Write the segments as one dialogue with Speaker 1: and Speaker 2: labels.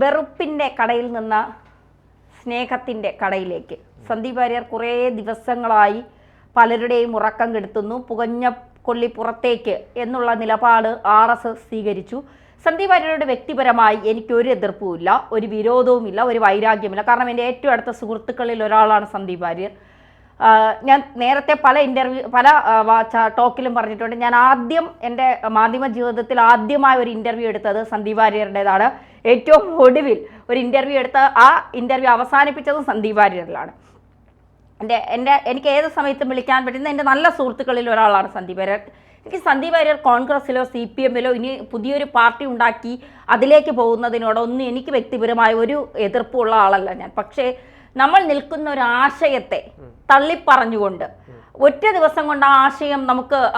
Speaker 1: വെറുപ്പിന്റെ കടയിൽ നിന്ന് സ്നേഹത്തിന്റെ കടയിലേക്ക്. സന്ദീപ് വാര്യർ കുറേ ദിവസങ്ങളായി പലരുടെയും ഉറക്കം കെടുത്തുന്നു. പുകഞ്ഞ കൊള്ളി പുറത്തേക്ക് എന്നുള്ള നിലപാട് ആർ എസ് എസ് സ്വീകരിച്ചു. സന്ദീപ് വാര്യരുടെ വ്യക്തിപരമായി എനിക്കൊരു എതിർപ്പുമില്ല ഒരു വിരോധവുമില്ല ഒരു വൈരാഗ്യമില്ല കാരണം എന്റെ ഏറ്റവും അടുത്ത സുഹൃത്തുക്കളിൽ ഒരാളാണ് സന്ദീപ് വാര്യർ. ഞാൻ നേരത്തെ പല ഇന്റർവ്യൂ പല ടോക്കിലും പറഞ്ഞിട്ടുണ്ട്. ഞാൻ ആദ്യം എന്റെ മാധ്യമ ജീവിതത്തിൽ ആദ്യമായ ഒരു ഇന്റർവ്യൂ എടുത്തത് സന്ദീപ് വാര്യരുടേതാണ്. ഏറ്റവും ഒടുവിൽ ഒരു ഇന്റർവ്യൂ എടുത്ത ആ ഇന്റർവ്യൂ അവസാനിപ്പിച്ചതും സന്ദീപ് വാര്യരിലാണ്. എന്റെ എന്റെ എനിക്ക് ഏത് സമയത്തും വിളിക്കാൻ പറ്റുന്ന എന്റെ നല്ല സുഹൃത്തുക്കളിൽ ഒരാളാണ് സന്ദീപ് വാര്യർ. എനിക്ക് സന്ദീപ് വാര്യർ കോൺഗ്രസ്സിലോ സി പി എമ്മിലോ ഇനി പുതിയൊരു പാർട്ടി ഉണ്ടാക്കി അതിലേക്ക് പോകുന്നതിനോടൊന്നും എനിക്ക് വ്യക്തിപരമായ ഒരു എതിർപ്പുള്ള ആളല്ല ഞാൻ. പക്ഷേ നമ്മൾ നിൽക്കുന്ന ഒരു ആശയത്തെ തള്ളിപ്പറഞ്ഞുകൊണ്ട് ഒറ്റ ദിവസം കൊണ്ട് ആ ആശയം നമുക്ക്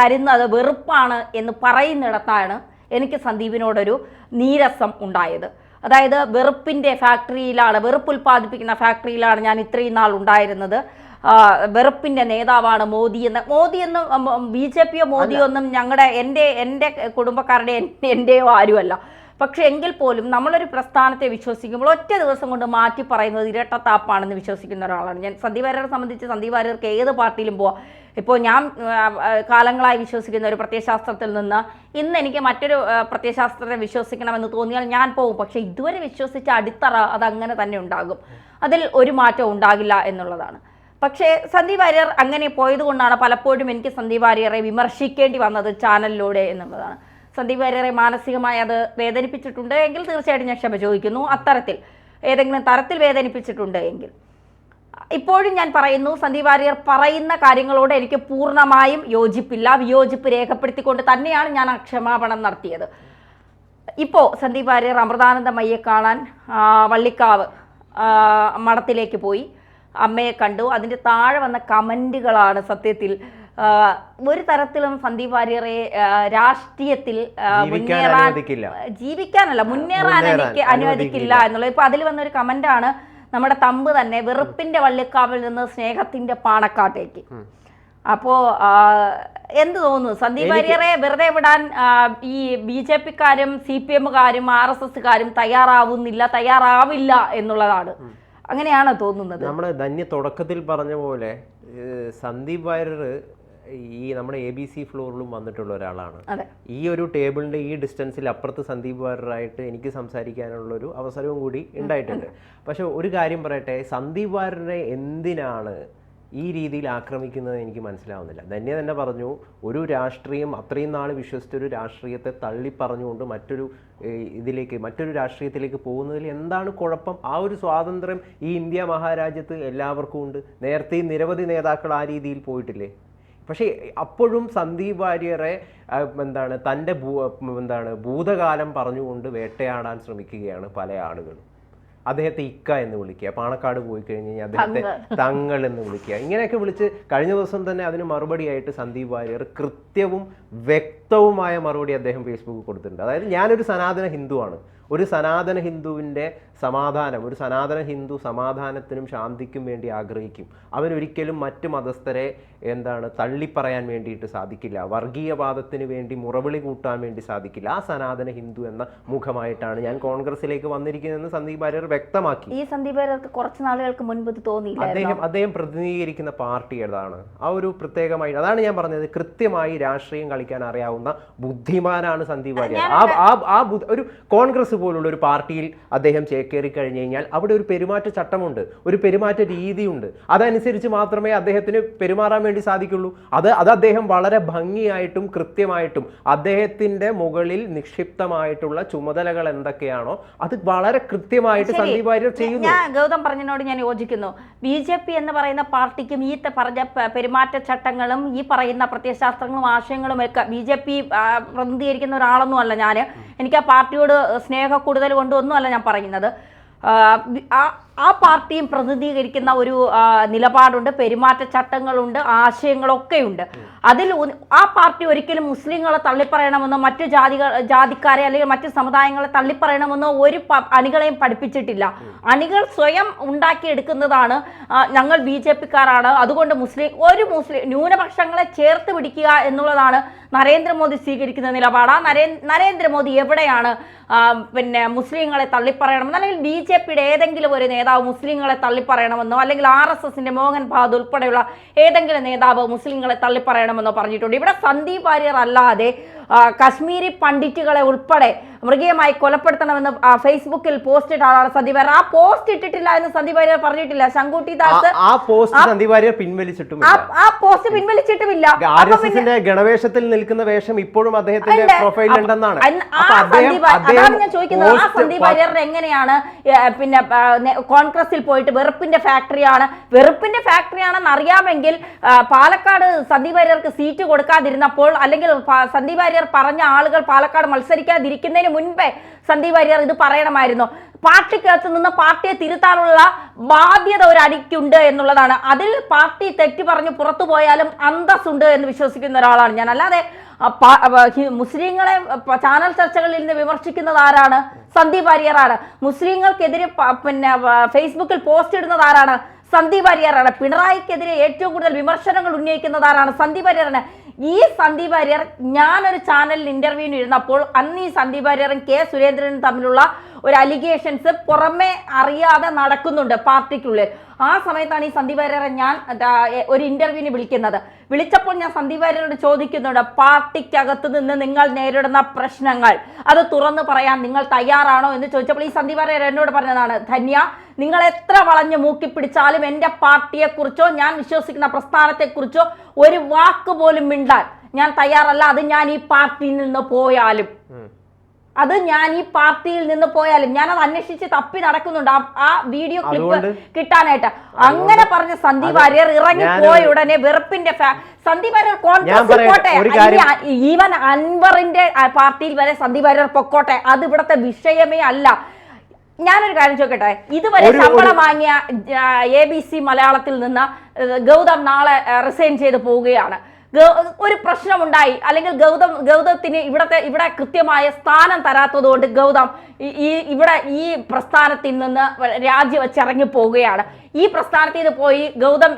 Speaker 1: തരുന്നത് വെറുപ്പാണ് എന്ന് പറയുന്നിടത്താണ് എനിക്ക് സന്ദീപിനോടൊരു നീരസം ഉണ്ടായത്. അതായത് വെറുപ്പിന്റെ ഫാക്ടറിയിലാണ് വെറുപ്പ് ഉൽപ്പാദിപ്പിക്കുന്ന ഫാക്ടറിയിലാണ് ഞാൻ ഇത്രയും നാൾ ഉണ്ടായിരുന്നത്. വെറുപ്പിന്റെ നേതാവാണ് മോദി എന്ന്. മോദി എന്ന് ബി ജെ പിയോ മോദിയോ ഒന്നും ഞങ്ങളുടെ എന്റെ എന്റെ കുടുംബക്കാരുടെ എൻ- എന്റെയോ ആരുമല്ല. പക്ഷെ എങ്കിൽ പോലും നമ്മളൊരു പ്രസ്ഥാനത്തെ വിശ്വസിക്കുമ്പോൾ ഒറ്റ ദിവസം കൊണ്ട് മാറ്റി പറയുന്നത് ഇരട്ടത്താപ്പാണെന്ന് വിശ്വസിക്കുന്ന ഒരാളാണ്. ഞാൻ സന്ദീപ് വാര്യരെ സംബന്ധിച്ച് സന്ദീപ് വാര്യർക്ക് ഏത് പാർട്ടിയിലും പോവാം. ഇപ്പോൾ ഞാൻ കാലങ്ങളായി വിശ്വസിക്കുന്ന ഒരു പ്രത്യയശാസ്ത്രത്തിൽ നിന്ന് ഇന്ന് എനിക്ക് മറ്റൊരു പ്രത്യയശാസ്ത്രത്തെ വിശ്വസിക്കണമെന്ന് തോന്നിയാൽ ഞാൻ പോകും പക്ഷേ ഇതുവരെ വിശ്വസിച്ച അടിത്തറ അതങ്ങനെ തന്നെ ഉണ്ടാകും. അതിൽ ഒരു മാറ്റം ഉണ്ടാകില്ല എന്നുള്ളതാണ്. പക്ഷേ സന്ദീപ് വാര്യർ അങ്ങനെ പോയതുകൊണ്ടാണ് പലപ്പോഴും എനിക്ക് സന്ദീപ് വാര്യരെ വിമർശിക്കേണ്ടി വന്നത് ചാനലിലൂടെ എന്നുള്ളതാണ്. സന്ദീപ് വാര്യരെ മാനസികമായി അത് വേദനിപ്പിച്ചിട്ടുണ്ട് എങ്കിൽ തീർച്ചയായിട്ടും ഞാൻ ക്ഷമ ചോദിക്കുന്നു. അത്തരത്തിൽ ഏതെങ്കിലും തരത്തിൽ വേദനിപ്പിച്ചിട്ടുണ്ട് എങ്കിൽ. ഇപ്പോഴും ഞാൻ പറയുന്നു സന്ദീപ് വാര്യർ പറയുന്ന കാര്യങ്ങളോട് എനിക്ക് പൂർണമായും യോജിപ്പില്ല. വിയോജിപ്പ് രേഖപ്പെടുത്തിക്കൊണ്ട് തന്നെയാണ് ഞാൻ ക്ഷമാപണം നടത്തിയത്. ഇപ്പോൾ സന്ദീപ് വാര്യർ അമൃതാനന്ദമയ്യെ കാണാൻ വള്ളിക്കാവ് മഠത്തിലേക്ക് പോയി. അമ്മയെ കണ്ടു. അതിന്റെ താഴെ വന്ന കമന്റുകളാണ് സത്യത്തിൽ ഒരു തരത്തിലും സന്ദീപ് വാര്യറെ രാഷ്ട്രീയത്തിൽ മുന്നേറാൻ ജീവിക്കാനല്ല മുന്നേറാൻ എനിക്ക് അനുവദിക്കില്ല. എന്നുള്ളത്. ഇപ്പൊ അതിൽ വന്നൊരു ആണ് നമ്മുടെ തമ്പ് തന്നെ വെറുപ്പിന്റെ വള്ളിക്കാവിൽ നിന്ന് സ്നേഹത്തിന്റെ പാണക്കാട്ടേക്ക്. അപ്പോ എന്ത് തോന്നുന്നു? സന്ദീപ് വാര്യറെ വെറുതെ വിടാൻ ഈ ബി ജെ പിക്കാരും സി പി എമ്മുകാരും ആർ എസ് എസ്സുകാരും തയ്യാറാവുന്നില്ല തയ്യാറാവില്ല എന്നുള്ളതാണ്. അങ്ങനെയാണ് തോന്നുന്നത്.
Speaker 2: നമ്മുടെ ധന്യ തുടക്കത്തിൽ പറഞ്ഞ പോലെ സന്ദീപ് വാര്യർ ഈ നമ്മുടെ എ ബി സി ഫ്ലോറിലും വന്നിട്ടുള്ള ഒരാളാണ്. ഈ ഒരു ടേബിളിന്റെ ഈ ഡിസ്റ്റൻസിൽ അപ്പുറത്ത് സന്ദീപ് വാര്യറായിട്ട് എനിക്ക് സംസാരിക്കാനുള്ള ഒരു അവസരവും കൂടി ഉണ്ടായിട്ടുണ്ട്. പക്ഷെ ഒരു കാര്യം പറയട്ടെ സന്ദീപ് വാര്യരെ എന്തിനാണ് ഈ രീതിയിൽ ആക്രമിക്കുന്നത് എനിക്ക് മനസ്സിലാവുന്നില്ല. ധന്യ തന്നെ പറഞ്ഞു ഒരു രാഷ്ട്രീയം അത്രയും നാൾ വിശ്വസിച്ചൊരു രാഷ്ട്രീയത്തെ തള്ളി പറഞ്ഞുകൊണ്ട് മറ്റൊരു ഇതിലേക്ക് മറ്റൊരു രാഷ്ട്രീയത്തിലേക്ക് പോകുന്നതിൽ എന്താണ് കുഴപ്പം? ആ ഒരു സ്വാതന്ത്ര്യം ഈ ഇന്ത്യ മഹാരാജ്യത്ത് എല്ലാവർക്കും ഉണ്ട്. നേരത്തെയും നിരവധി നേതാക്കൾ ആ രീതിയിൽ പോയിട്ടില്ലേ? പക്ഷേ അപ്പോഴും സന്ദീപ് വാര്യരെ എന്താണ് തന്റെ ഭൂ എന്താണ് ഭൂതകാലം പറഞ്ഞുകൊണ്ട് വേട്ടയാടാൻ ശ്രമിക്കുകയാണ് പല ആളുകളും. അദ്ദേഹത്തെ ഇക്ക എന്ന് വിളിക്കുക പാണക്കാട് പോയി കഴിഞ്ഞ് കഴിഞ്ഞാൽ അദ്ദേഹത്തെ തങ്ങൾ എന്ന് വിളിക്കുക. ഇങ്ങനെയൊക്കെ വിളിച്ച് കഴിഞ്ഞ ദിവസം തന്നെ അതിന് മറുപടിയായിട്ട് സന്ദീപ് വാര്യർ കൃത്യവും വ്യക്തവുമായ മറുപടി അദ്ദേഹം ഫേസ്ബുക്കിൽ കൊടുത്തിട്ടുണ്ട്. അതായത് ഞാനൊരു സനാതന ഹിന്ദുവാണ്. ഒരു സനാതന ഹിന്ദുവിന്റെ സമാധാനം ഒരു സനാതന ഹിന്ദു സമാധാനത്തിനും ശാന്തിക്കും വേണ്ടി ആഗ്രഹിക്കും. അവൻ ഒരിക്കലും മറ്റ് മതസ്ഥരെ എന്താണ് തള്ളിപ്പറയാൻ വേണ്ടിയിട്ട് സാധിക്കില്ല. വർഗീയവാദത്തിന് വേണ്ടി മുറവിളി കൂട്ടാൻ വേണ്ടി സാധിക്കില്ല. ആ സനാതന ഹിന്ദു എന്ന മുഖമായിട്ടാണ് ഞാൻ കോൺഗ്രസിലേക്ക് വന്നിരിക്കുന്നതെന്ന് സന്ദീപ് വാര്യർ വ്യക്തമാക്കി.
Speaker 1: ഈ സന്ദീപ് വാര്യർക്ക് കുറച്ച് നാളുകൾക്ക് മുൻപ് തോന്നിയില്ല
Speaker 2: അദ്ദേഹം അദ്ദേഹം പ്രതിനിധീകരിക്കുന്ന പാർട്ടി ഏതാണ്? ആ ഒരു പ്രത്യേകമായി അതാണ് ഞാൻ പറഞ്ഞത് കൃത്യമായി രാഷ്ട്രീയം കളിക്കാൻ അറിയാവുന്ന ബുദ്ധിമാനാണ് സന്ദീപ് വാര്യർ ആ ആ ആ ഒരു കോൺഗ്രസ് പോലുള്ള ഒരു പാർട്ടിയിൽ അദ്ദേഹം ചേക്കേറി കഴിഞ്ഞു കഴിഞ്ഞാൽ അവിടെ ഒരു പെരുമാറ്റ ചട്ടമുണ്ട് ഒരു പെരുമാറ്റ രീതിയുണ്ട്. അതനുസരിച്ച് മാത്രമേ അദ്ദേഹത്തിന് പെരുമാറാൻ വേണ്ടി സാധിക്കുള്ളൂ. അത് അത് അദ്ദേഹം വളരെ ഭംഗിയായിട്ടും കൃത്യമായിട്ടും അദ്ദേഹത്തിന്റെ മുകളിൽ നിക്ഷിപ്തമായിട്ടുള്ള ചുമതലകൾ എന്തൊക്കെയാണോ അത് വളരെ കൃത്യമായിട്ട്. സന്ദീപ് വാര്യർ ചെയ്യുന്നു.
Speaker 1: ഞാൻ ഗൗതം പറഞ്ഞതിനോട് ഞാൻ യോജിക്കുന്നു. ബി ജെ പി എന്ന് പറയുന്ന പാർട്ടിക്കും ഈ പറഞ്ഞ പെരുമാറ്റ ചട്ടങ്ങളും ഈ പറയുന്ന പ്രത്യയശാസ്ത്രങ്ങളും ആശയങ്ങളും ഒക്കെ ബി ജെ പി പ്രതിനിധീകരിക്കുന്ന ഒരാളൊന്നും അല്ല ഞാൻ എനിക്ക് ആ പാർട്ടിയോട് സ്നേഹ കൂടുതൽ കൊണ്ടൊന്നുമല്ല ഞാൻ പറയുന്നത്. ആ, പാർട്ടിയും പ്രതിനിധീകരിക്കുന്ന ഒരു നിലപാടുണ്ട് പെരുമാറ്റച്ചട്ടങ്ങളുണ്ട് ആശയങ്ങളൊക്കെയുണ്ട്. അതിൽ ആ പാർട്ടി ഒരിക്കലും മുസ്ലിങ്ങളെ തള്ളിപ്പറയണമെന്നോ മറ്റു ജാതികൾ ജാതിക്കാരെ അല്ലെങ്കിൽ മറ്റു സമുദായങ്ങളെ തള്ളിപ്പറയണമെന്നോ ഒരു അണികളെയും പഠിപ്പിച്ചിട്ടില്ല. അണികൾ സ്വയം ഉണ്ടാക്കിയെടുക്കുന്നതാണ് ഞങ്ങൾ ബി ജെ പിക്കാരാണ്. അതുകൊണ്ട് മുസ്ലിം ഒരു മുസ്ലിം ന്യൂനപക്ഷങ്ങളെ ചേർത്ത് പിടിക്കുക എന്നുള്ളതാണ് നരേന്ദ്രമോദി സ്വീകരിക്കുന്ന നിലപാട്. ആ നരേ നരേന്ദ്രമോദി എവിടെയാണ് പിന്നെ മുസ്ലിങ്ങളെ തള്ളിപ്പറയണമെന്ന് അല്ലെങ്കിൽ ബി ജെ പിയുടെ ഏതെങ്കിലും ഒരു നേതാവ് മുസ്ലിങ്ങളെ തള്ളിപ്പറയണമെന്നോ അല്ലെങ്കിൽ ആർ എസ് എസിന്റെ മോഹൻ ഉൾപ്പെടെയുള്ള ഏതെങ്കിലും നേതാവ് മുസ്ലിങ്ങളെ തള്ളിപ്പറയണമെന്നോ പറഞ്ഞിട്ടുണ്ട്. ഇവിടെ സന്ദീപ് വാര്യർ അല്ലാതെ കശ്മീരി പണ്ഡിറ്റുകളെ ഉൾപ്പെടെ മൃഗീയമായി കൊലപ്പെടുത്തണമെന്ന് ഫേസ്ബുക്കിൽ പോസ്റ്റ് ഇട്ട ആളാണ് സന്ദീപ് ആ പോസ്റ്റ് ഇട്ടിട്ടില്ല എന്ന് സന്ദീപ് വാര്യർ പറഞ്ഞിട്ടില്ല. ശങ്കുട്ടി ദാസ്
Speaker 2: ആ- പോസ്റ്റ് സന്ദീപ് വാര്യർ പിൻവലിച്ചിട്ടുമില്ല.
Speaker 1: ആ- പോസ്റ്റ് പിൻവലിച്ചിട്ടുമില്ല.
Speaker 2: ഗണവേഷത്തിൽ നിൽക്കുന്ന വേഷം ഇപ്പോഴും അദ്ദേഹത്തിന്റെ. പ്രൊഫൈലിൽ ഉണ്ടെന്നാണ്.
Speaker 1: അതാണ് ഞാൻ ചോദിക്കുന്നത്. ആ സന്ദീപ് വാര്യർ എങ്ങനെയാണ് പിന്നെ കോൺഗ്രസിൽ പോയിട്ട് വെറുപ്പിന്റെ ഫാക്ടറിയാണ്. വെറുപ്പിന്റെ ഫാക്ടറിയാണെന്ന് അറിയാമെങ്കിൽ പാലക്കാട് സന്ദീപ് വാര്യർക്ക് സീറ്റ് കൊടുക്കാതിരുന്നപ്പോൾ അല്ലെങ്കിൽ സന്ദീപ് വാര്യർ പറഞ്ഞ ആളുകൾ പാലക്കാട് മത്സരിക്കാതിരിക്കുന്നതിന് മുൻപേ സന്ദീപ് വാര്യർ ഇത് പറയണമായിരുന്നു. പാർട്ടിക്കകത്ത് നിന്ന് പാർട്ടിയെ തിരുത്താനുള്ള ബാധ്യത ഒരു അടിക്കുണ്ട് എന്നുള്ളതാണ്. അതിൽ പാർട്ടി തെറ്റി പറഞ്ഞ് പുറത്തു പോയാലും അന്തസ്സുണ്ട് എന്ന് വിശ്വസിക്കുന്ന ഒരാളാണ് ഞാൻ. അല്ലാതെ മുസ്ലിങ്ങളെ ചാനൽ ചർച്ചകളിൽ നിന്ന് വിമർശിക്കുന്നത് ആരാണ്? സന്ദീപ് വാര്യറാണ് മുസ്ലിങ്ങൾക്കെതിരെ പിന്നെ ഫേസ്ബുക്കിൽ പോസ്റ്റ് ഇടുന്നത് ആരാണ്? സന്ദീപ് വാര്യറാണ് പിണറായിക്കെതിരെ ഏറ്റവും കൂടുതൽ വിമർശനങ്ങൾ ഉന്നയിക്കുന്നത് ആരാണ്? സന്ദീപ് വാര്യറാണ് ഈ സന്ദീപ് വാര്യർ ഞാനൊരു ചാനലിൽ ഇന്റർവ്യൂവിന് ഇരുന്നപ്പോൾ അന്ന് ഈ സന്ദീപ് വാര്യറും കെ സുരേന്ദ്രനും തമ്മിലുള്ള ഒരു അലിഗേഷൻസ് പുറമെ അറിയാതെ നടക്കുന്നുണ്ട് പാർട്ടിക്കുള്ളിൽ. ആ സമയത്താണ് ഈ സന്ദീപ് അര്യറെ ഞാൻ ഒരു ഇന്റർവ്യൂവിന് വിളിക്കുന്നത്. വിളിച്ചപ്പോൾ ഞാൻ സന്ദീപ് വാര്യരോട് ചോദിക്കുന്നുണ്ട് പാർട്ടിക്കകത്ത് നിന്ന് നിങ്ങൾ നേരിടുന്ന പ്രശ്നങ്ങൾ അത് തുറന്നു പറയാൻ നിങ്ങൾ തയ്യാറാണോ എന്ന് ചോദിച്ചപ്പോൾ ഈ സന്ദീപ് വാര്യർ എന്നോട് പറഞ്ഞതാണ് ധന്യ നിങ്ങൾ എത്ര വളഞ്ഞു മൂക്കി പിടിച്ചാലും എന്റെ പാർട്ടിയെക്കുറിച്ചോ ഞാൻ വിശ്വസിക്കുന്ന പ്രസ്ഥാനത്തെക്കുറിച്ചോ ഒരു വാക്ക് പോലും മിണ്ടാൻ ഞാൻ തയ്യാറല്ല അത് ഞാൻ ഈ പാർട്ടിയിൽ നിന്ന് പോയാലും. അത് ഞാൻ ഈ പാർട്ടിയിൽ നിന്ന് പോയാലും ഞാൻ അത് അന്വേഷിച്ച് തപ്പി നടക്കുന്നുണ്ട്. ആ- വീഡിയോ ക്ലിപ്പ്? കിട്ടാനായിട്ട്. അങ്ങനെ പറഞ്ഞ സന്ദീപ് വാര്യർ ഇറങ്ങി പോയ ഉടനെ വെറുപ്പിന്റെ സന്ദീപ് വാര്യർ കോൺഗ്രസ്
Speaker 2: പൊക്കോട്ടെ.
Speaker 1: പോട്ടെ ഈവൻ അൻവറിന്റെ പാർട്ടിയിൽ വരെ സന്ദീപ് വാര്യർ പൊക്കോട്ടെ. അത് ഇവിടുത്തെ വിഷയമേ അല്ല. ഞാനൊരു കാര്യം ചോദിക്കട്ടെ? ഇതുവരെ ശമ്പളം വാങ്ങിയ എ ബി സി മലയാളത്തിൽ നിന്ന് ഗൗതം നാളെ റിസൈൻ ചെയ്ത് പോവുകയാണ്. ഒരു പ്രശ്നമുണ്ടായി. അല്ലെങ്കിൽ ഗൗതം ഗൗതത്തിന് ഇവിടത്തെ ഇവിടെ കൃത്യമായ സ്ഥാനം തരാത്തത് കൊണ്ട് ഗൗതം ഈ- ഇവിടെ ഈ പ്രസ്ഥാനത്തിൽ നിന്ന് രാജ്യം ഇറങ്ങി പോവുകയാണ് ഈ പ്രസ്ഥാനത്തിൽ നിന്ന് പോയി ഗൗതം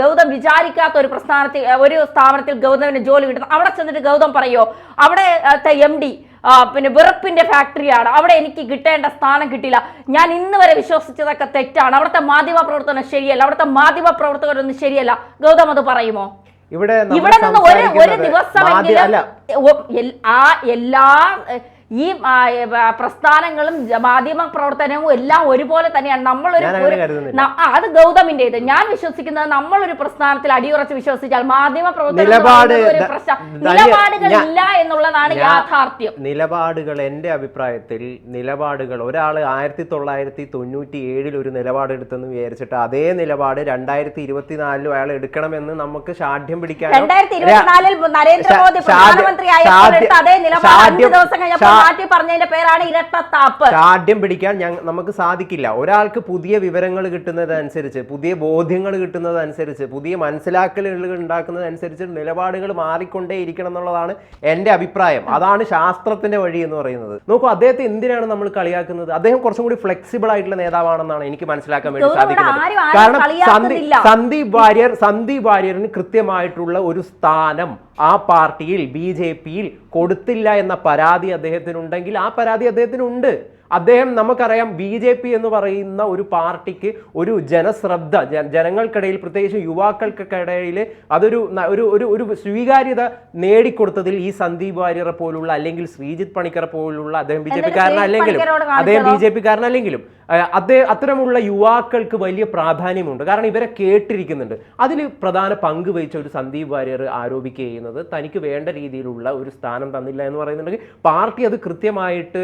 Speaker 1: ഗൗതം വിചാരിക്കാത്ത ഒരു പ്രസ്ഥാനത്തിൽ ഒരു സ്ഥാപനത്തിൽ ഗൗതമിന് ജോലി കിട്ടുന്നു അവിടെ ചെന്നിട്ട് ഗൗതം പറയോ അവിടെ എം ഡി പിന്നെ വെറുപ്പിന്റെ ഫാക്ടറിയാണ്. അവിടെ എനിക്ക് കിട്ടേണ്ട സ്ഥാനം കിട്ടില്ല. ഞാൻ ഇന്ന് വരെ വിശ്വസിച്ചതൊക്കെ തെറ്റാണ്. അവിടുത്തെ മാധ്യമ പ്രവർത്തനം ശരിയല്ല. അവിടുത്തെ മാധ്യമ പ്രവർത്തകരൊന്നും ശരിയല്ല. ഗൗതം അത് പറയുമോ?
Speaker 2: ഇവിടെ
Speaker 1: ഇവിടെ നിന്ന് ഒരു ഒരു ദിവസം ആ എല്ലാ ഈ പ്രസ്ഥാനങ്ങളും മാധ്യമ പ്രവർത്തനവും എല്ലാം ഒരുപോലെ തന്നെയാണ്. നമ്മളൊരു അത് ഗൗതമിന്റേത് ഞാൻ വിശ്വസിക്കുന്നത് നമ്മളൊരു പ്രസ്ഥാനത്തിൽ അടിയുറച്ച് വിശ്വസിച്ചാൽ മാധ്യമ പ്രവർത്തനം എന്ന്
Speaker 2: നിലപാട്
Speaker 1: പറയുന്നത് ഒരു
Speaker 2: ദ-
Speaker 1: പ്രശ്ന-
Speaker 2: ധന്യ-
Speaker 1: നിലപാടുകൾ ഇല്ല എന്നുള്ളതാണ് യാഥാർത്ഥ്യം.
Speaker 2: നിലപാടുകൾ എന്റെ അഭിപ്രായത്തിൽ നിലപാടുകൾ ഒരാൾ ആയിരത്തി തൊള്ളായിരത്തി തൊണ്ണൂറ്റി ഏഴിൽ ഒരു നിലപാടെടുത്തെന്ന് വിചാരിച്ചിട്ട് അതേ നിലപാട് രണ്ടായിരത്തി ഇരുപത്തിനാലിലും അയാൾ എടുക്കണമെന്ന് നമുക്ക് ഷാഠ്യം പിടിക്കാൻ
Speaker 1: രണ്ടായിരത്തി ഇരുപത്തിനാലിൽ നരേന്ദ്രമോദി പ്രധാനമന്ത്രി എടുത്ത അതേ നിലപാട് അഞ്ച് ദിവസം കഴിഞ്ഞപ്പോൾ മാറ്റി പറഞ്ഞതിന്റെ പേരാണ് ഇരട്ടത്താപ്പ്.
Speaker 2: ആദ്യം പിടിക്കാൻ നമുക്ക് സാധിക്കില്ല. ഒരാൾക്ക് പുതിയ വിവരങ്ങൾ കിട്ടുന്നതനുസരിച്ച് പുതിയ ബോധ്യങ്ങൾ കിട്ടുന്നതനുസരിച്ച് പുതിയ മനസ്സിലാക്കലുകൾ ഉണ്ടാക്കുന്നതനുസരിച്ച് നിലപാടുകൾ മാറിക്കൊണ്ടേ ഇരിക്കണം എന്നുള്ളതാണ് എന്റെ അഭിപ്രായം. അതാണ് ശാസ്ത്രത്തിന്റെ വഴി എന്ന് പറയുന്നത്. നോക്കൂ അദ്ദേഹത്തെ എന്തിനാണ് നമ്മൾ കളിയാക്കുന്നത്? അദ്ദേഹം കുറച്ചും കൂടി ഫ്ലെക്സിബിൾ ആയിട്ടുള്ള നേതാവാണെന്നാണ് എനിക്ക് മനസ്സിലാക്കാൻ വേണ്ടി സാധിക്കുന്നത്. കാരണം. സന്ദീപ് വാര്യർ സന്ദീപ് വാര്യറിന് കൃത്യമായിട്ടുള്ള ഒരു സ്ഥാനം ആ പാർട്ടിയിൽ ബി ജെ പിയിൽ കൊടുത്തില്ല എന്ന പരാതി അദ്ദേഹത്തിനുണ്ടെങ്കിൽ ആ പരാതി അദ്ദേഹത്തിനുണ്ട്. അദ്ദേഹം നമുക്കറിയാം ബി ജെ പി എന്ന് പറയുന്ന ഒരു പാർട്ടിക്ക് ഒരു ജനശ്രദ്ധ ജനങ്ങൾക്കിടയിൽ പ്രത്യേകിച്ച് യുവാക്കൾക്കിടയിൽ അതൊരു ഒരു ഒരു ഒരു സ്വീകാര്യത നേടിക്കൊടുത്തതിൽ ഈ സന്ദീപ് വാര്യറെ പോലുള്ള അല്ലെങ്കിൽ ശ്രീജിത്ത് പണിക്കറെ പോലുള്ള അദ്ദേഹം ബി ജെ
Speaker 1: പി
Speaker 2: പിക്കാരനല്ലെങ്കിലും അദ്ദേഹം ബി ജെ പിക്കാരനല്ലെങ്കിലും അദ്ദേഹം അത്തരമുള്ള യുവാക്കൾക്ക് വലിയ പ്രാധാന്യമുണ്ട്. കാരണം ഇവരെ കേട്ടിരിക്കുന്നുണ്ട്. അതിൽ പ്രധാന പങ്ക് വഹിച്ച ഒരു സന്ദീപ് വാര്യർ ആരോപിക്കുക ചെയ്യുന്നത് തനിക്ക് വേണ്ട രീതിയിലുള്ള ഒരു സ്ഥാനം തന്നില്ല എന്ന് പറയുന്നുണ്ടെങ്കിൽ പാർട്ടി അത് കൃത്യമായിട്ട്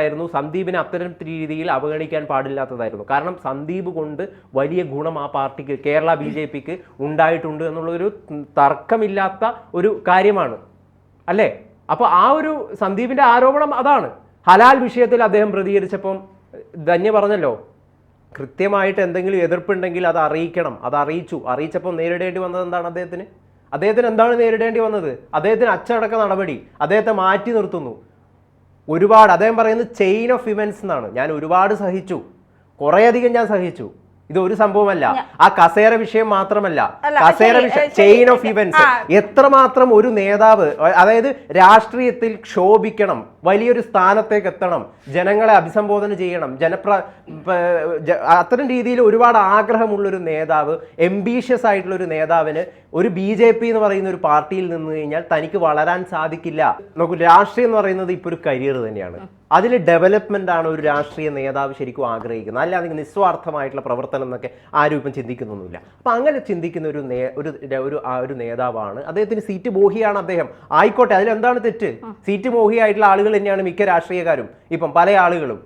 Speaker 2: പരിശോധിക്കേണ്ടതായിരുന്നു സന്ദീപിനെ അത്തരം രീതിയിൽ അവഗണിക്കാൻ പാടില്ലാത്തതായിരുന്നു. കാരണം സന്ദീപ് കൊണ്ട് വലിയ ഗുണം ആ പാർട്ടിക്ക് കേരള ബി ജെ പിക്ക് ഉണ്ടായിട്ടുണ്ട് എന്നുള്ളൊരു തർക്കമില്ലാത്ത ഒരു കാര്യമാണ്. അല്ലേ? അപ്പോൾ ആ ഒരു സന്ദീപിന്റെ ആരോപണം അതാണ്. ഹലാൽ വിഷയത്തിൽ അദ്ദേഹം പ്രതികരിച്ചപ്പം ധന്യ പറഞ്ഞല്ലോ കൃത്യമായിട്ട് എന്തെങ്കിലും എതിർപ്പുണ്ടെങ്കിൽ അത് അറിയിക്കണം. അത് അറിയിച്ചു. അറിയിച്ചപ്പോൾ നേരിടേണ്ടി വന്നത് എന്താണ് അദ്ദേഹത്തിന്? അദ്ദേഹത്തിന് എന്താണ് നേരിടേണ്ടി വന്നത്? അദ്ദേഹത്തിന് അച്ചടക്ക നടപടി. അദ്ദേഹത്തെ മാറ്റി നിർത്തുന്നു. ഒരുപാട് അദ്ദേഹം പറയുന്നത് ചെയിൻ ഓഫ് ഇവൻസ് എന്നാണ്. ഞാൻ ഒരുപാട് സഹിച്ചു. കുറേയധികം ഞാൻ സഹിച്ചു. ഇത് ഒരു സംഭവമല്ല. ആ കസേര വിഷയം മാത്രമല്ല. കസേര വിഷയം ചെയിൻ ഓഫ്
Speaker 1: ഇവൻസ്
Speaker 2: ഇവന്റ്സ് എത്രമാത്രം ഒരു നേതാവ് അതായത് രാഷ്ട്രീയത്തിൽ ക്ഷോഭിക്കണം. വലിയൊരു സ്ഥാനത്തേക്ക് എത്തണം. ജനങ്ങളെ അഭിസംബോധന ചെയ്യണം. ജനപ്ര അത്തരം രീതിയിൽ ഒരുപാട് ആഗ്രഹമുള്ളൊരു നേതാവ് എംബീഷ്യസ് ആയിട്ടുള്ള ഒരു നേതാവിന് ഒരു ബി ജെ പി എന്ന് പറയുന്ന ഒരു പാർട്ടിയിൽ നിന്ന് കഴിഞ്ഞാൽ തനിക്ക് വളരാൻ സാധിക്കില്ല. നോക്കൂ രാഷ്ട്രീയം എന്ന് പറയുന്നത് ഇപ്പോൾ ഒരു കരിയർ തന്നെയാണ്. അതിൽ ഡെവലപ്മെന്റ് ആണ് ഒരു രാഷ്ട്രീയ നേതാവ് ശരിക്കും ആഗ്രഹിക്കുന്നത്. അല്ലാതെ നിസ്വാർത്ഥമായിട്ടുള്ള പ്രവർത്തനം എന്നൊക്കെ ആരും ഇപ്പം ചിന്തിക്കുന്നൊന്നുമില്ല. അപ്പം അങ്ങനെ ചിന്തിക്കുന്ന ഒരു നേ ഒരു ഒരു നേതാവാണ്. അദ്ദേഹത്തിന് സീറ്റ് മോഹിയാണ് അദ്ദേഹം. ആയിക്കോട്ടെ അതിലെന്താണ് തെറ്റ്? സീറ്റ് മോഹിയായിട്ടുള്ള ആളുകൾ തന്നെയാണ് മിക്ക രാഷ്ട്രീയക്കാരും. ഇപ്പം പല ആളുകളും.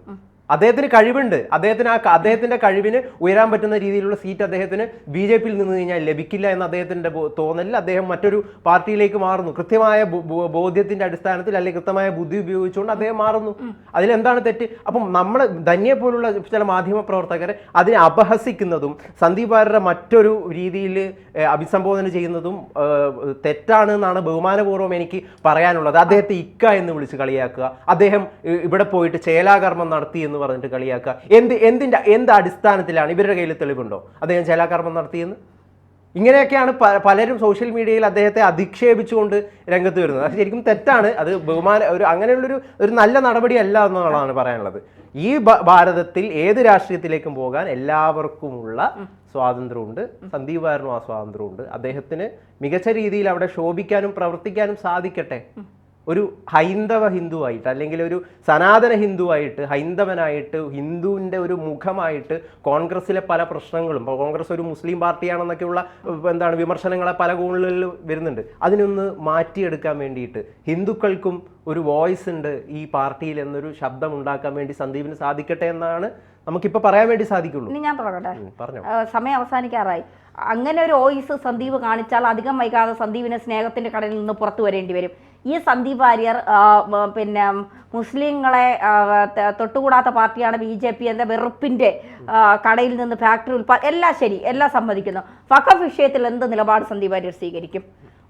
Speaker 2: അദ്ദേഹത്തിന് കഴിവുണ്ട്. അദ്ദേഹത്തിന് ആ അദ്ദേഹത്തിന്റെ കഴിവിന് ഉയരാൻ പറ്റുന്ന രീതിയിലുള്ള സീറ്റ് അദ്ദേഹത്തിന് ബി ജെ പിയിൽ നിന്ന് കഴിഞ്ഞാൽ ലഭിക്കില്ല എന്ന അദ്ദേഹത്തിന്റെ തോന്നലിൽ അദ്ദേഹം മറ്റൊരു പാർട്ടിയിലേക്ക് മാറുന്നു. കൃത്യമായ ബോധ്യത്തിന്റെ അടിസ്ഥാനത്തിൽ അല്ലെങ്കിൽ കൃത്യമായ ബുദ്ധി ഉപയോഗിച്ചുകൊണ്ട് അദ്ദേഹം മാറുന്നു. അതിലെന്താണ് തെറ്റ്? അപ്പം നമ്മൾ ധന്യെ പോലുള്ള ചില മാധ്യമ പ്രവർത്തകർ അതിനെ അപഹസിക്കുന്നതും സന്ദീപ് വാര്യരുടെ മറ്റൊരു രീതിയിൽ അഭിസംബോധന ചെയ്യുന്നതും തെറ്റാണ് എന്നാണ് ബഹുമാനപൂർവം എനിക്ക് പറയാനുള്ളത്. അദ്ദേഹത്തെ ഇക്ക എന്ന് വിളിച്ച് കളിയാക്കുക. അദ്ദേഹം ഇവിടെ പോയിട്ട് ചേലാകർമ്മം നടത്തി എന്ന് പറഞ്ഞിട്ട് കളിയാക്കുക. എന്ത് എന്തിന്റെ എന്ത് അടിസ്ഥാനത്തിലാണ്? ഇവരുടെ കയ്യിൽ തെളിവുണ്ടോ? അദ്ദേഹം ചേലാകർമ്മം നടത്തിയെന്ന്? ഇങ്ങനെയൊക്കെയാണ് പ- പലരും സോഷ്യൽ മീഡിയയിൽ അദ്ദേഹത്തെ അധിക്ഷേപിച്ചുകൊണ്ട് രംഗത്ത് വരുന്നത്. അത് ശരിക്കും തെറ്റാണ്. അത് ബഹുമാന ഒരു അങ്ങനെയുള്ളൊരു ഒരു നല്ല നടപടിയല്ല എന്നുള്ളതാണ് പറയാനുള്ളത്. ഈ ഭാരതത്തിൽ ഏത് രാഷ്ട്രീയത്തിലേക്കും പോകാൻ എല്ലാവർക്കുമുള്ള സ്വാതന്ത്ര്യമുണ്ട്. സന്ദീപ് വാരനും ആ സ്വാതന്ത്ര്യമുണ്ട്. അദ്ദേഹത്തിന് മികച്ച രീതിയിൽ അവിടെ ശോഭിക്കാനും പ്രവർത്തിക്കാനും സാധിക്കട്ടെ? ഒരു ഹൈന്ദവ ഹിന്ദുവായിട്ട് അല്ലെങ്കിൽ ഒരു സനാതന ഹിന്ദുവായിട്ട് ഹൈന്ദവനായിട്ട് ഹിന്ദുവിന്റെ ഒരു മുഖമായിട്ട് കോൺഗ്രസ്സിലെ പല പ്രശ്നങ്ങളും ഇപ്പോൾ കോൺഗ്രസ് ഒരു മുസ്ലിം പാർട്ടിയാണെന്നൊക്കെയുള്ള എന്താണ് വിമർശനങ്ങളെ പല കോണുകളിൽ വരുന്നുണ്ട്. അതിനൊന്ന് മാറ്റിയെടുക്കാൻ വേണ്ടിയിട്ട് ഹിന്ദുക്കൾക്കും ഒരു വോയിസ് ഉണ്ട് ഈ പാർട്ടിയിൽ എന്നൊരു ശബ്ദം ഉണ്ടാക്കാൻ വേണ്ടി സന്ദീപിന് സാധിക്കട്ടെ എന്നാണ് നമുക്കിപ്പോൾ പറയാൻ വേണ്ടി സാധിക്കുള്ളൂ.
Speaker 1: ഞാൻ പറഞ്ഞോട്ടെ സമയം അവസാനിക്കാറായി. അങ്ങനെ ഒരു വോയിസ് സന്ദീപ് കാണിച്ചാൽ അധികം വൈകാതെ സന്ദീപിന് സ്നേഹത്തിന്റെ കടലിൽ നിന്ന് പുറത്തു വരേണ്ടി വരും. ഈ സന്ദീപ് വാര്യർ പിന്നെ മുസ്ലിങ്ങളെ തൊട്ടുകൂടാത്ത പാർട്ടിയാണ് ബി ജെ പി എന്ന വെറുപ്പിന്റെ ആ, കടയിൽ നിന്ന് ഫാക്ടറി ഉൽപ്പാ എല്ലാം ശരി എല്ലാം സമ്മതിക്കുന്നു. ഫക്കഫ് വിഷയത്തിൽ എന്ത് നിലപാട് സന്ദീപ് വാര്യർ സ്വീകരിക്കും?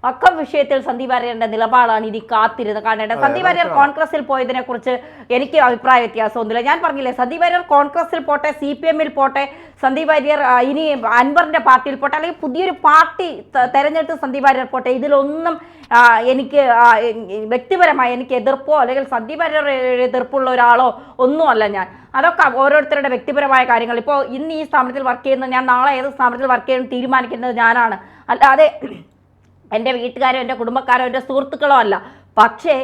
Speaker 1: വഖഫ് വിഷയത്തിൽ സന്ദീപ് വാര്യരുടെ നിലപാടാണ് ഇനി കാത്തിരുന്ന് കാണേണ്ടത് സന്ദീപ് വാര്യർ കോൺഗ്രസിൽ പോയതിനെ കുറിച്ച് എനിക്ക് അഭിപ്രായ വ്യത്യാസമൊന്നുമില്ല. ഞാൻ പറഞ്ഞില്ലേ സന്ദീപ് വാര്യർ കോൺഗ്രസിൽ പോട്ടെ സി പി എമ്മിൽ പോട്ടെ സന്ദീപ് വാര്യർ ഇനി അൻവറിന്റെ പാർട്ടിയിൽ പോട്ടെ അല്ലെങ്കിൽ പുതിയൊരു പാർട്ടി തെരഞ്ഞെടുത്ത് സന്ദീപ് വാര്യർ പോട്ടെ ഇതിലൊന്നും എനിക്ക് വ്യക്തിപരമായി എനിക്ക് എതിർപ്പോ അല്ലെങ്കിൽ സന്ദീപ് വാര്യർ എതിർപ്പുള്ള ഒരാളോ ഒന്നുമല്ല ഞാൻ. അതൊക്കെ ഓരോരുത്തരുടെ വ്യക്തിപരമായ കാര്യങ്ങൾ. ഇപ്പോൾ ഇന്ന് ഈ സ്ഥാപനത്തിൽ വർക്ക് ചെയ്യുന്ന ഞാൻ നാളെ ഏത് സ്ഥാപനത്തിൽ വർക്ക് ചെയ്യുന്നത് തീരുമാനിക്കുന്നത് ഞാനാണ്. അല്ലാതെ എന്റെ വീട്ടുകാരോ എന്റെ കുടുംബക്കാരോ എന്റെ സുഹൃത്തുക്കളോ അല്ല. പക്ഷേ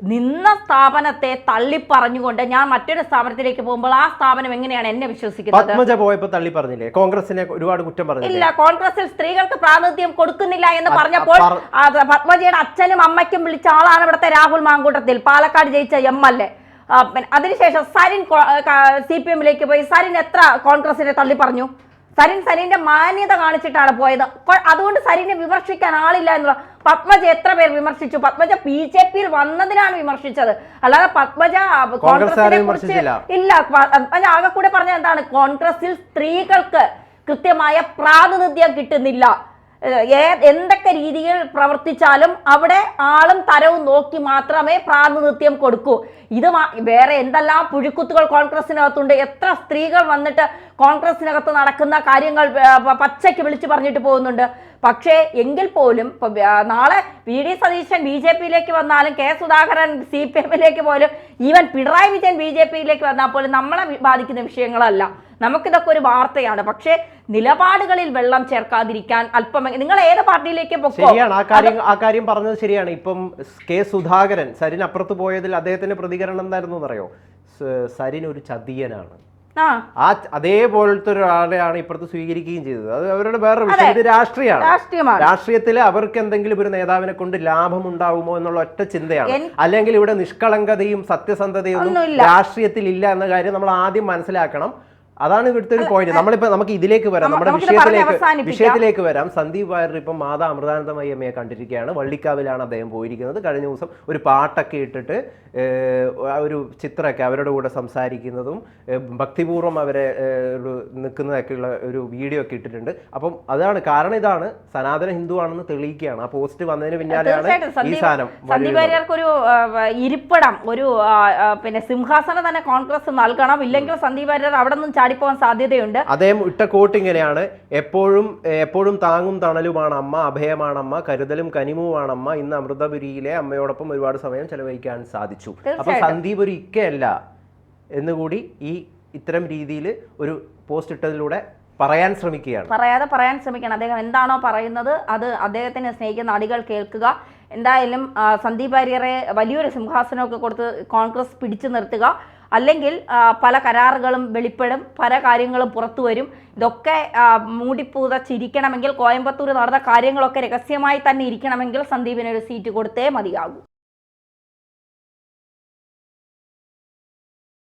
Speaker 1: നിന്ന സ്ഥാപനത്തെ തള്ളിപ്പറഞ്ഞുകൊണ്ട് ഞാൻ മറ്റൊരു സ്ഥാപനത്തിലേക്ക് പോകുമ്പോൾ ആ സ്ഥാപനം എങ്ങനെയാണ് എന്നെ വിശ്വസിക്കുന്നത്?
Speaker 2: പത്മജ പോയപ്പോ തള്ളി പറഞ്ഞില്ലേ? കോൺഗ്രസിനെ ഒരുപാട് കുറ്റം പറഞ്ഞു
Speaker 1: ഇല്ല കോൺഗ്രസിൽ സ്ത്രീകൾക്ക് പ്രാതിനിധ്യം കൊടുക്കുന്നില്ല എന്ന് പറഞ്ഞപ്പോൾ പത്മജിയുടെ അച്ഛനും അമ്മയ്ക്കും വിളിച്ച ആളാണ് ഇവിടുത്തെ രാഹുൽ മാങ്കൂട്ടത്തിൽ. പാലക്കാട് ജയിച്ച എം എൽ എ. അതിനുശേഷം സരിൻ സി പി എമ്മിലേക്ക് പോയി. സരിൻ എത്ര കോൺഗ്രസിനെ തള്ളി പറഞ്ഞു സരിൻ സരിന്റെ മാന്യത കാണിച്ചിട്ടാണ് പോയത്. അതുകൊണ്ട് സരിനെ വിമർശിക്കാൻ ആളില്ല എന്നുള്ള പത്മജ എത്ര പേർ വിമർശിച്ചു? പത്മജ ബി ജെ പിയിൽ വന്നതിനാണ് വിമർശിച്ചത്. അല്ലാതെ പത്മജ കോൺഗ്രസിനെ കുറിച്ച്. ഇല്ല. പത്മജ ആകെ കൂടെ പറഞ്ഞ എന്താണ്? കോൺഗ്രസിൽ സ്ത്രീകൾക്ക് കൃത്യമായ പ്രാതിനിധ്യം കിട്ടുന്നില്ല. എന്തൊക്കെ രീതിയിൽ പ്രവർത്തിച്ചാലും അവിടെ ആളും തരവും നോക്കി മാത്രമേ പ്രാതിനിധ്യം കൊടുക്കൂ. ഇത് വേറെ എന്തെല്ലാം പുഴുക്കുത്തുകൾ കോൺഗ്രസിനകത്തുണ്ട് എത്ര സ്ത്രീകൾ വന്നിട്ട് കോൺഗ്രസിനകത്ത് നടക്കുന്ന കാര്യങ്ങൾ പച്ചയ്ക്ക് വിളിച്ചു പറഞ്ഞിട്ട് പോകുന്നുണ്ട്. പക്ഷേ എങ്കിൽ പോലും ഇപ്പൊ നാളെ V D Satheesan B J പിയിലേക്ക് വന്നാലും കെ സുധാകരൻ സി പി എമ്മിലേക്ക് പോലും even Pinarayi Vijayan B J പിയിലേക്ക് വന്നാൽ പോലും നമ്മളെ ബാധിക്കുന്ന വിഷയങ്ങളല്ല. നമുക്കിതൊക്കെ ഒരു വാർത്തയാണ്. പക്ഷേ നിലപാടുകളിൽ വെള്ളം ചേർക്കാതിരിക്കാൻ അല്പം നിങ്ങൾ ഏത് പാർട്ടിയിലേക്ക്
Speaker 2: ശരിയാണ്. ആ കാര്യം ആ കാര്യം പറഞ്ഞത് ശരിയാണ്. ഇപ്പം കെ സുധാകരൻ സരിൻ അപ്പുറത്ത് പോയതിൽ അദ്ദേഹത്തിന്റെ പ്രതികരണം എന്തായിരുന്നു എന്നറിയോ? സരിൻ ഒരു ചതിയനാണ്.
Speaker 1: ആ.
Speaker 2: അതേപോലത്തെ ഒരാളെയാണ് ഇപ്പുറത്ത് സ്വീകരിക്കുകയും ചെയ്തത്. അത് അവരുടെ വേറെ വിഷയം. ഇത് രാഷ്ട്രീയമാണ്.
Speaker 1: രാഷ്ട്രീയമാണ്.
Speaker 2: രാഷ്ട്രീയത്തിൽ അവർക്ക് എന്തെങ്കിലും ഒരു നേതാവിനെ കൊണ്ട് ലാഭം ഉണ്ടാവുമോ എന്നുള്ള ഒറ്റ ചിന്തയാണ്. അല്ലെങ്കിൽ ഇവിടെ നിഷ്കളങ്കതയും സത്യസന്ധതയും ഒന്നും രാഷ്ട്രീയത്തിൽ ഇല്ല എന്ന കാര്യം നമ്മൾ ആദ്യം മനസ്സിലാക്കണം. അതാണ് ഇവിടുത്തെ ഒരു പോയിന്റ് നമ്മളിപ്പോ നമുക്ക് ഇതിലേക്ക് വരാം നമ്മുടെ വിഷയത്തിലേക്ക് വിഷയത്തിലേക്ക് വരാം. സന്ദീപ് വാര്യർ ഇപ്പം മാതാ അമൃതാനന്ദമയി അമ്മയെ കണ്ടിരിക്കുകയാണ്. വള്ളിക്കാവിലാണ് അദ്ദേഹം പോയിരിക്കുന്നത്. കഴിഞ്ഞ ദിവസം ഒരു പാട്ടൊക്കെ ഇട്ടിട്ട് ഒരു ചിത്രമൊക്കെ അവരുടെ കൂടെ സംസാരിക്കുന്നതും ഭക്തിപൂർവം അവരെ നിൽക്കുന്നതൊക്കെയുള്ള ഒരു വീഡിയോ ഒക്കെ ഇട്ടിട്ടുണ്ട്. അപ്പം അതാണ് കാരണം ഇതാണ്. സനാതന ഹിന്ദു ആണെന്ന് തെളിയിക്കുകയാണ്. ആ പോസ്റ്റ് വന്നതിന് പിന്നാലെയാണ് ഈ സാധനം
Speaker 1: സന്ദീപ് ഒരു ഇരിപ്പിടം ഒരു പിന്നെ സിംഹാസനം തന്നെ കോൺഗ്രസ് നൽകണം. ഇല്ലെങ്കിൽ സന്ദീപ് വാര്യർ അവിടെ നിന്നും ചാടിപ്പോകാൻ സാധ്യതയുണ്ട്.
Speaker 2: അദ്ദേഹം ഇട്ട കോട്ട് ഇങ്ങനെയാണ്. എപ്പോഴും എപ്പോഴും താങ്ങും തണലുമാണ് അമ്മ അഭയമാണ് അമ്മ കരുതലും കനിമുമാണ് അമ്മ ഇന്ന് അമൃതപുരിയിലെ അമ്മയോടൊപ്പം ഒരുപാട് സമയം ചെലവഴിക്കാൻ സാധിച്ചു. അപ്പൊ സന്ദീപ് ഒരു ഇക്കയല്ല എന്നുകൂടി ഈ ഇത്തരം രീതിയിൽ ഒരു പോസ്റ്റ് ഇട്ടതിലൂടെ പറയാൻ ശ്രമിക്കുകയാണ്.
Speaker 1: പറയാതെ പറയാൻ ശ്രമിക്കണം അദ്ദേഹം എന്താണോ പറയുന്നത് അത് അദ്ദേഹത്തിന് സ്നേഹിക്കുന്ന അടികൾ കേൾക്കുക. എന്തായാലും സന്ദീപ് വാര്യറെ വലിയൊരു സിംഹാസനമൊക്കെ കൊടുത്ത് കോൺഗ്രസ് പിടിച്ചു നിർത്തുക. അല്ലെങ്കിൽ പല കരാറുകളും വെളിപ്പെടും പല കാര്യങ്ങളും പുറത്തു വരും. ഇതൊക്കെ മൂടിപ്പൂതച്ചിരിക്കണമെങ്കിൽ കോയമ്പത്തൂർ നടന്ന കാര്യങ്ങളൊക്കെ രഹസ്യമായി തന്നെ ഇരിക്കണമെങ്കിൽ സന്ദീപിനൊരു സീറ്റ് കൊടുത്തേ മതിയാകൂ.